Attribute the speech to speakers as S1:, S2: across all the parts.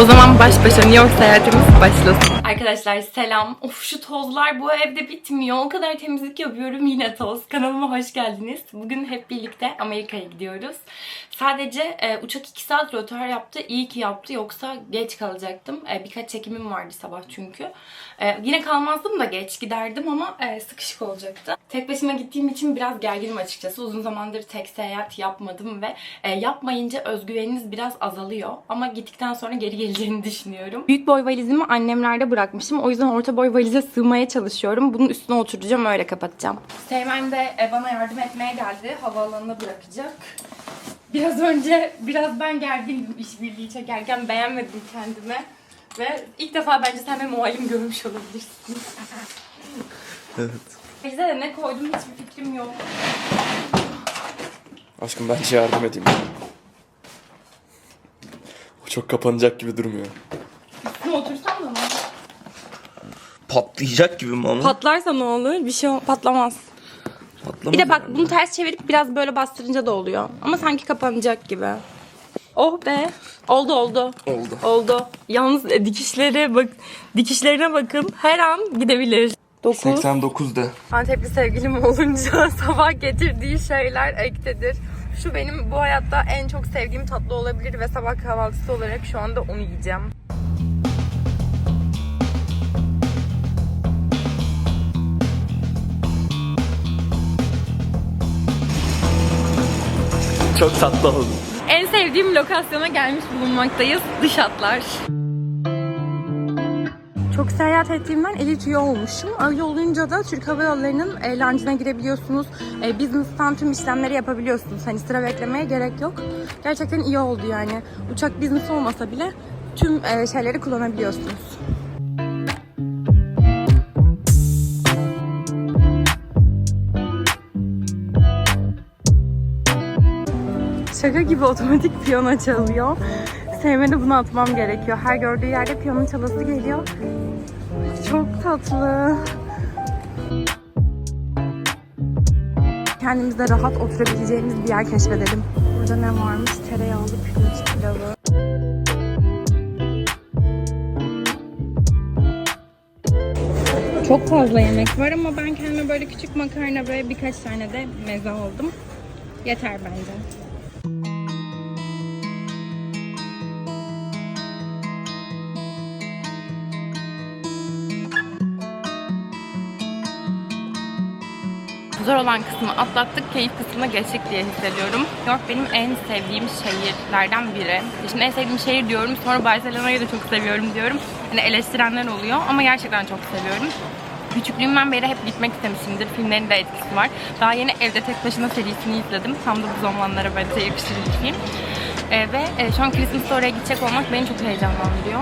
S1: O zaman baş başa New York seyahatimiz başlasın. Arkadaşlar selam. Of şu tozlar bu evde bitmiyor. O kadar temizlik yapıyorum yine toz. Kanalıma hoş geldiniz. Bugün hep birlikte Amerika'ya gidiyoruz. Sadece e, uçak 2 saat rötar yaptı. İyi ki yaptı yoksa geç kalacaktım. E, birkaç çekimim vardı sabah çünkü. E, yine kalmazdım da geç giderdim ama e, sıkışık olacaktı. Tek başıma gittiğim için biraz gerginim açıkçası. Uzun zamandır tek seyahat yapmadım ve e, yapmayınca özgüveniniz biraz azalıyor. Ama gittikten sonra geri geleceğini düşünüyorum. Büyük boy valizimi annemlerde bırakmışım. O yüzden orta boy valize sığmaya çalışıyorum. Bunun üstüne oturacağım öyle kapatacağım. Sevmen de e, bana yardım etmeye geldi. Havaalanına bırakacak. Biraz önce biraz ben gergindim işbirliği çekerken beğenmedim kendime. Ve ilk defa bence sen benim muhalim görmüş olabilirsin.
S2: Evet.
S1: Bize de ne koydum hiçbir fikrim yok.
S2: Aşkım bence yardım edeyim. Çok kapanacak gibi durmuyor.
S1: Üstüne otursam da mı?
S2: Patlayacak gibi mi ama?
S1: Patlarsa ne olur? Bir şey patlamaz.
S2: Patlamaz
S1: Bir de bak
S2: herhalde.
S1: bunu ters çevirip biraz böyle bastırınca da oluyor. Ama sanki kapanacak gibi. Oh be. Oldu oldu.
S2: Oldu.
S1: Oldu. Yalnız e, dikişlere bak dikişlerine bakın. Her an gidebilir. 9.
S2: 89'da.
S1: Antepli sevgilim olunca sabah getirdiği şeyler ektedir. Şu benim bu hayatta en çok sevdiğim tatlı olabilir ve sabah kahvaltısı olarak şu anda onu yiyeceğim.
S2: Çok tatlı oldu.
S1: En sevdiğim lokasyona gelmiş bulunmaktayız. Dış hatlar. Çok seyahat ettiğimden elit üye olmuşum. Öyle olunca da Türk Hava Yolları'nın e, lounge'ına girebiliyorsunuz. E, business'tan tüm işlemleri yapabiliyorsunuz. Hani sıra beklemeye gerek yok. Gerçekten iyi oldu yani. Uçak business olmasa bile tüm e, şeyleri kullanabiliyorsunuz. Şaka gibi otomatik piyano çalıyor. Sevmedi bunu atmam gerekiyor. Her gördüğü yerde piyano çalası geliyor. Çok tatlı. Kendimize rahat oturabileceğimiz bir yer keşfedelim. Burada ne varmış? Tereyağlı pirinç pilavı. Çok fazla yemek var ama ben kendime böyle küçük makarna ve birkaç tane de meze aldım. Yeter bence. Zor olan kısmı atlattık, keyif kısmına geçtik diye hissediyorum. New York benim en sevdiğim şehirlerden biri. Şimdi en sevdiğim şehir diyorum, sonra Barcelona'yı da çok seviyorum diyorum. Hani eleştirenler oluyor ama gerçekten çok seviyorum. Küçüklüğümden beri hep gitmek istemişimdir. Filmlerin de etkisi var. Daha yeni Evde Tek Başına serisini izledim. Tam da bu zamanlara bence yakışır bir film. Ee, ve e, şu an Christmas'ta oraya gidecek olmak beni çok heyecanlandırıyor.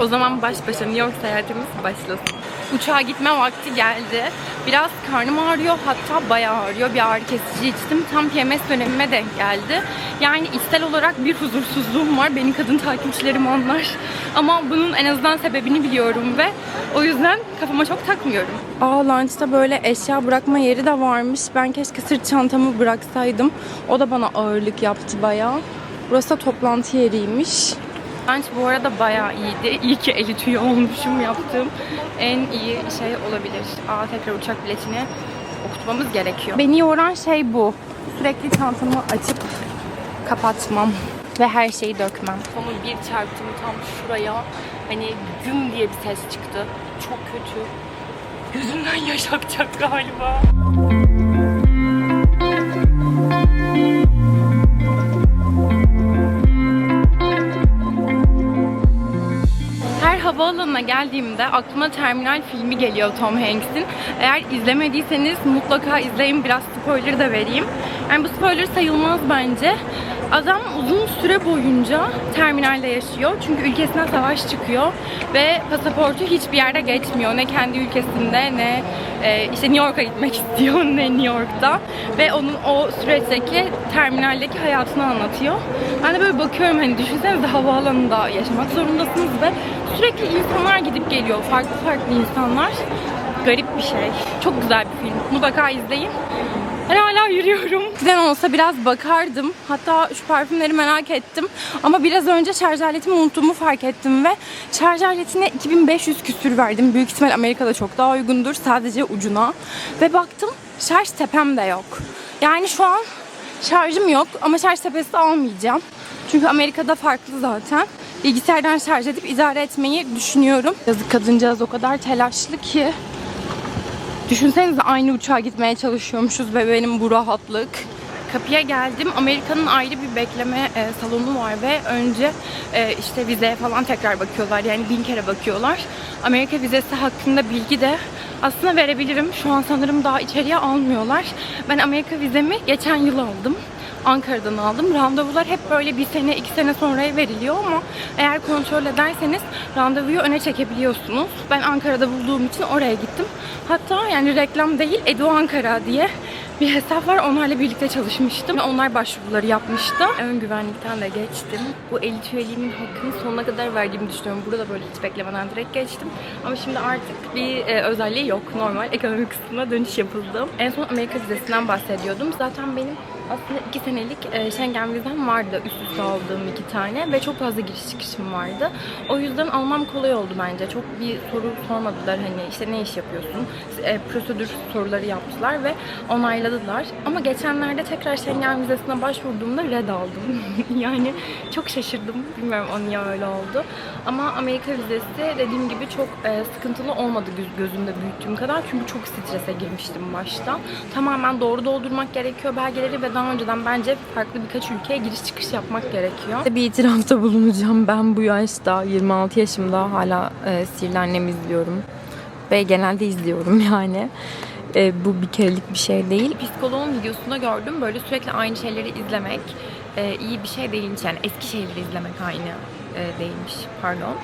S1: O zaman baş başa New York seyahatimiz başlasın. Uçağa gitme vakti geldi. Biraz karnım ağrıyor hatta bayağı ağrıyor. Bir ağrı kesici içtim. Tam PMS dönemime denk geldi. Yani içsel olarak bir huzursuzluğum var. Beni kadın takipçilerim anlar. Ama bunun en azından sebebini biliyorum ve o yüzden kafama çok takmıyorum. Aa lunchta böyle eşya bırakma yeri de varmış. Ben keşke sırt çantamı bıraksaydım. O da bana ağırlık yaptı bayağı. Burası da toplantı yeriymiş. Lunch bu arada bayağı iyiydi. İyi ki elit üye olmuşum yaptığım en iyi şey olabilir. Aa tekrar uçak biletini okutmamız gerekiyor. Beni yoran şey bu. Sürekli çantamı açıp kapatmam ve her şeyi dökmem. Sonra bir çarptım tam şuraya. Hani güm diye bir ses çıktı. Çok kötü. Gözümden yaş akacak galiba. Havaalanına geldiğimde aklıma Terminal filmi geliyor Tom Hanks'in. Eğer izlemediyseniz mutlaka izleyin. Biraz spoiler da vereyim. Yani bu spoiler sayılmaz bence. Adam uzun süre boyunca terminalde yaşıyor. Çünkü ülkesinden savaş çıkıyor ve pasaportu hiçbir yerde geçmiyor. Ne kendi ülkesinde ne e, işte New York'a gitmek istiyor ne New York'ta. Ve onun o süreçteki terminaldeki hayatını anlatıyor. Ben de böyle bakıyorum hani düşünsenize havaalanında yaşamak zorundasınız ve sürekli insanlar gidip geliyor. Farklı farklı insanlar. Garip bir şey. Çok güzel bir film. Mutlaka izleyin. Ben hala yürüyorum. Giden olsa biraz bakardım. Hatta şu parfümleri merak ettim. Ama biraz önce şarj aletimi unuttuğumu fark ettim ve şarj aletine 2500 küsür verdim. Büyük ihtimal Amerika'da çok daha uygundur. Sadece ucuna. Ve baktım şarj tepem de yok. Yani şu an şarjım yok ama şarj tepesi almayacağım. Çünkü Amerika'da farklı zaten. Bilgisayardan şarj edip idare etmeyi düşünüyorum. Yazık kadıncağız o kadar telaşlı ki. Düşünsenize aynı uçağa gitmeye çalışıyormuşuz ve benim bu rahatlık. Kapıya geldim. Amerika'nın ayrı bir bekleme e, salonu var ve önce e, işte vizeye falan tekrar bakıyorlar. Yani bin kere bakıyorlar. Amerika vizesi hakkında bilgi de aslında verebilirim. Şu an sanırım daha içeriye almıyorlar. Ben Amerika vizemi geçen yıl aldım. Ankara'dan aldım. Randevular hep böyle bir sene, iki sene sonraya veriliyor ama eğer kontrol ederseniz randevuyu öne çekebiliyorsunuz. Ben Ankara'da bulduğum için oraya gittim. Hatta yani reklam değil, Edu Ankara diye bir hesap var. Onlarla birlikte çalışmıştım. Onlar başvuruları yapmıştı. Ön güvenlikten de geçtim. Bu elit üyeliğimin hakkını sonuna kadar verdiğimi düşünüyorum. Burada böyle hiç beklemeden direkt geçtim. Ama şimdi artık bir e, özelliği yok. Normal ekonomi kısmına dönüş yapıldı. En son Amerika vizesinden bahsediyordum. Zaten benim aslında iki senelik e, Schengen vizem vardı üst üste aldığım iki tane ve çok fazla giriş çıkışım vardı. O yüzden almam kolay oldu bence. Çok bir soru sormadılar hani işte ne iş yapıyorsun? E, prosedür soruları yaptılar ve onayladılar. Ama geçenlerde tekrar Schengen vizesine başvurduğumda red aldım. yani çok şaşırdım. Bilmiyorum o niye öyle oldu. Ama Amerika vizesi dediğim gibi çok e, sıkıntılı olmadı göz, gözümde büyüttüğüm kadar. Çünkü çok strese girmiştim başta. Tamamen doğru doldurmak gerekiyor belgeleri ve daha önceden bence farklı birkaç ülkeye giriş çıkış yapmak gerekiyor. Bir itirafta bulunacağım. Ben bu yaşta 26 yaşımda hala e, Sihirli Annem'i izliyorum. Ve genelde izliyorum yani. E, bu bir kerelik bir şey değil. Psikoloğun videosunda gördüm böyle sürekli aynı şeyleri izlemek e, iyi bir şey değilmiş. Yani eski şeyleri izlemek aynı e, değilmiş pardon.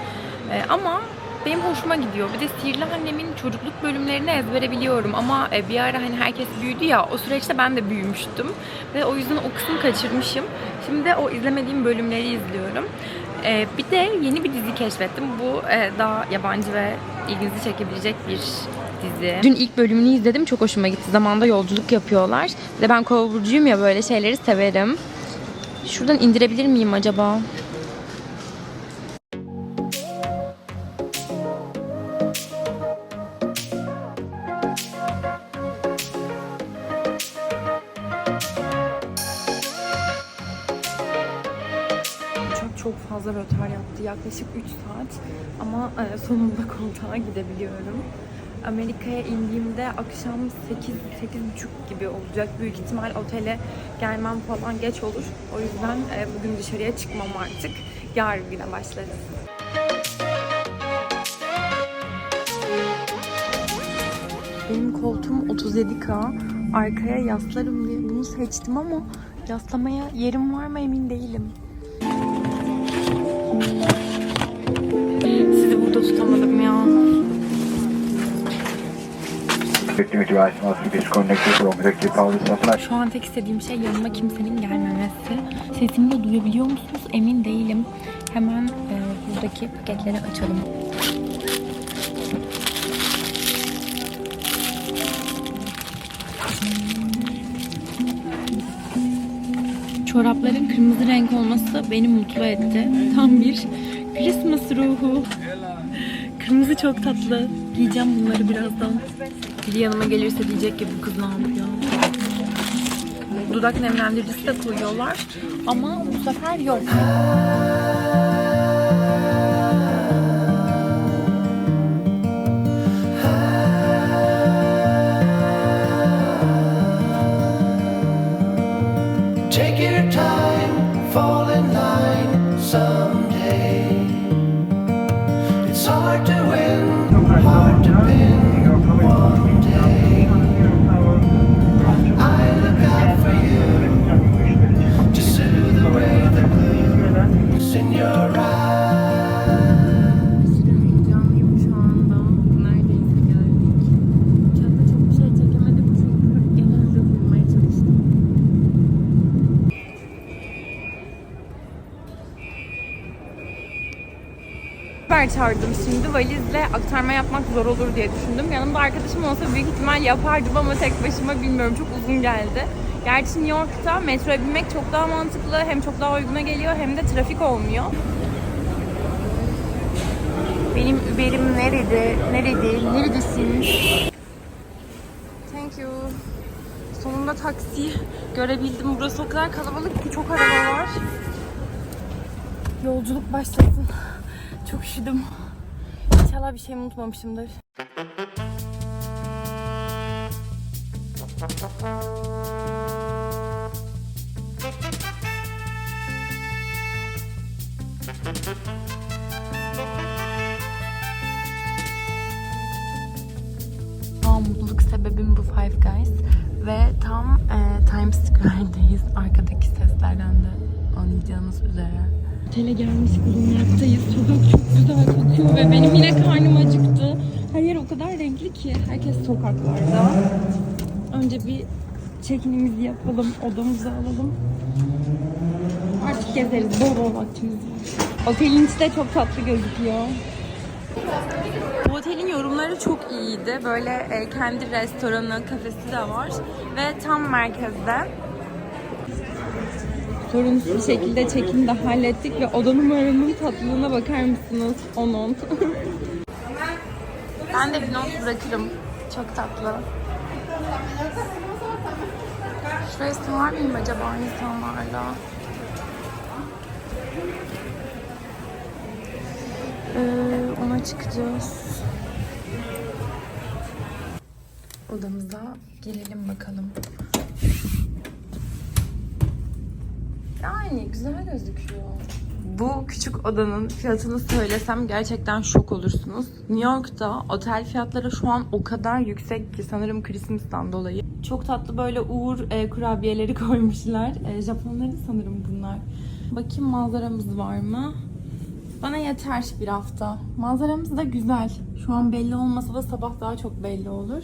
S1: E, ama benim hoşuma gidiyor. Bir de Sihirli Annem'in çocukluk bölümlerini ezbere biliyorum ama e, bir ara hani herkes büyüdü ya o süreçte ben de büyümüştüm ve o yüzden o kısmı kaçırmışım. Şimdi de o izlemediğim bölümleri izliyorum. E, bir de yeni bir dizi keşfettim. Bu e, daha yabancı ve ilginizi çekebilecek bir dizi. Dün ilk bölümünü izledim. Çok hoşuma gitti. Zamanda yolculuk yapıyorlar. Bir de ben kova burcuyum ya böyle şeyleri severim. Şuradan indirebilir miyim acaba? Yaklaşık 3 saat. Ama e, sonunda koltuğa gidebiliyorum. Amerika'ya indiğimde akşam 8 8.30 gibi olacak. Büyük ihtimal otele gelmem falan geç olur. O yüzden e, bugün dışarıya çıkmam artık. Yarın güne başlarız. Benim koltuğum 37K. Arkaya yaslarım diye bunu seçtim ama yaslamaya yerim var mı emin değilim. Şu an tek istediğim şey yanıma kimsenin gelmemesi. Sesimi de duyabiliyor musunuz? Emin değilim. Hemen e, buradaki paketleri açalım. Çorapların kırmızı renk olması beni mutlu etti. Tam bir Christmas ruhu. Kırmızı çok tatlı. Giyeceğim bunları birazdan. Biri yanıma gelirse diyecek ki bu kız ne yapıyor? Dudak nemlendiricisi de koyuyorlar. Ama bu sefer yok. Çağırdım şimdi. Valizle aktarma yapmak zor olur diye düşündüm. Yanımda arkadaşım olsa büyük ihtimal yapardım ama tek başıma bilmiyorum. Çok uzun geldi. Gerçi New York'ta metroya binmek çok daha mantıklı. Hem çok daha uyguna geliyor hem de trafik olmuyor. Benim Uber'im nerede? Nerede? Neredesin? Thank you. Sonunda taksi görebildim. Burası o kadar kalabalık ki çok araba var. Yolculuk başlasın. Çok üşüdüm. İnşallah bir şey unutmamışımdır. Bağımlılık sebebim bu Five Guys ve tam e, Times Square'deyiz. Arkadaki seslerden de anlayacağınız üzere. Otele gelmiş bulunmaktayız. Sokak çok güzel kokuyor ve benim yine karnım acıktı. Her yer o kadar renkli ki. Herkes sokaklarda. Önce bir check-in'imizi yapalım, odamızı alalım. Artık gezeriz. Bol bol vaktimiz var. Otelin içi de çok tatlı gözüküyor. Bu otelin yorumları çok iyiydi. Böyle e, kendi restoranı, kafesi de var. Ve tam merkezde. Sorunsuz bir şekilde check-in de hallettik ve oda numaramın tatlılığına bakar mısınız? 10-10. ben de bir not bırakırım. Çok tatlı. Şuraya sığar mıyım acaba insanlarla? Ee, ona çıkacağız. Odamıza girelim bakalım. Yani güzel gözüküyor. Bu küçük odanın fiyatını söylesem gerçekten şok olursunuz. New York'ta otel fiyatları şu an o kadar yüksek ki sanırım Christmas'tan dolayı. Çok tatlı böyle uğur e, kurabiyeleri koymuşlar. E, Japonların sanırım bunlar. Bakayım manzaramız var mı? Bana yeter bir hafta. Manzaramız da güzel. Şu an belli olmasa da sabah daha çok belli olur.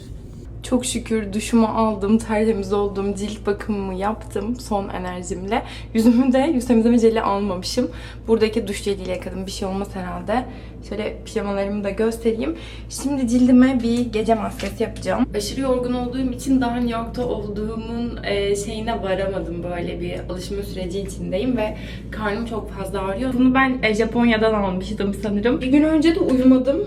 S1: Çok şükür duşumu aldım, tertemiz oldum, cilt bakımımı yaptım son enerjimle. Yüzümü de yüz temizleme jeli almamışım. Buradaki duş jeliyle yıkadım. Bir şey olmaz herhalde. Şöyle pijamalarımı da göstereyim. Şimdi cildime bir gece maskesi yapacağım. Aşırı yorgun olduğum için daha New York'ta olduğumun e, şeyine varamadım. Böyle bir alışma süreci içindeyim ve karnım çok fazla ağrıyor. Bunu ben e, Japonya'dan almıştım sanırım. Bir gün önce de uyumadım.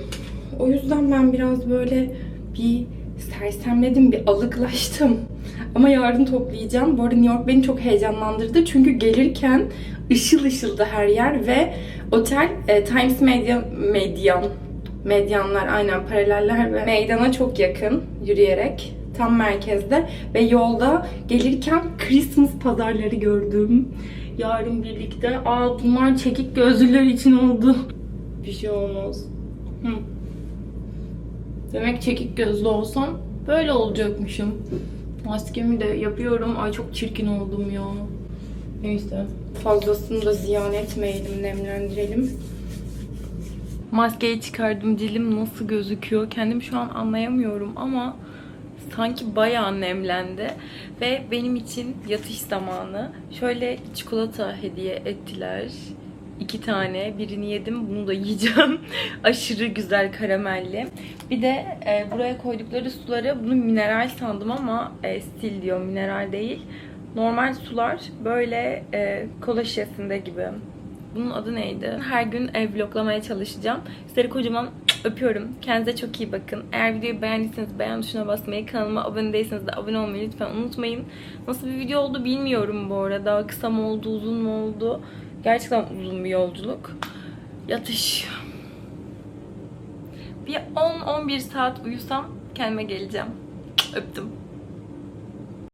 S1: O yüzden ben biraz böyle bir sersemledim, bir alıklaştım. Ama yarın toplayacağım. Bu arada New York beni çok heyecanlandırdı. Çünkü gelirken ışıl ışıldı her yer ve otel e, Times Media, Median, Medyanlar aynen paraleller ve meydana çok yakın yürüyerek tam merkezde ve yolda gelirken Christmas pazarları gördüm. Yarın birlikte. Aa bunlar çekik gözlüler için oldu. Bir şey olmaz. Hı. Demek çekik gözlü olsam böyle olacakmışım. Maskemi de yapıyorum. Ay çok çirkin oldum ya. Neyse. Fazlasını da ziyan etmeyelim, nemlendirelim. Maskeyi çıkardım. Dilim nasıl gözüküyor? Kendim şu an anlayamıyorum ama sanki bayağı nemlendi. Ve benim için yatış zamanı. Şöyle çikolata hediye ettiler. İki tane. Birini yedim. Bunu da yiyeceğim. Aşırı güzel karamelli. Bir de e, buraya koydukları suları bunu mineral sandım ama e, stil diyor mineral değil. Normal sular böyle e, kola şişesinde gibi. Bunun adı neydi? Her gün ev vloglamaya çalışacağım. Sizleri kocaman öpüyorum. Kendinize çok iyi bakın. Eğer videoyu beğendiyseniz beğen tuşuna basmayı, kanalıma abone değilseniz de abone olmayı lütfen unutmayın. Nasıl bir video oldu bilmiyorum bu arada. Kısa mı oldu, uzun mu oldu? Gerçekten uzun bir yolculuk. Yatış. Bir 10-11 saat uyusam kendime geleceğim. Öptüm.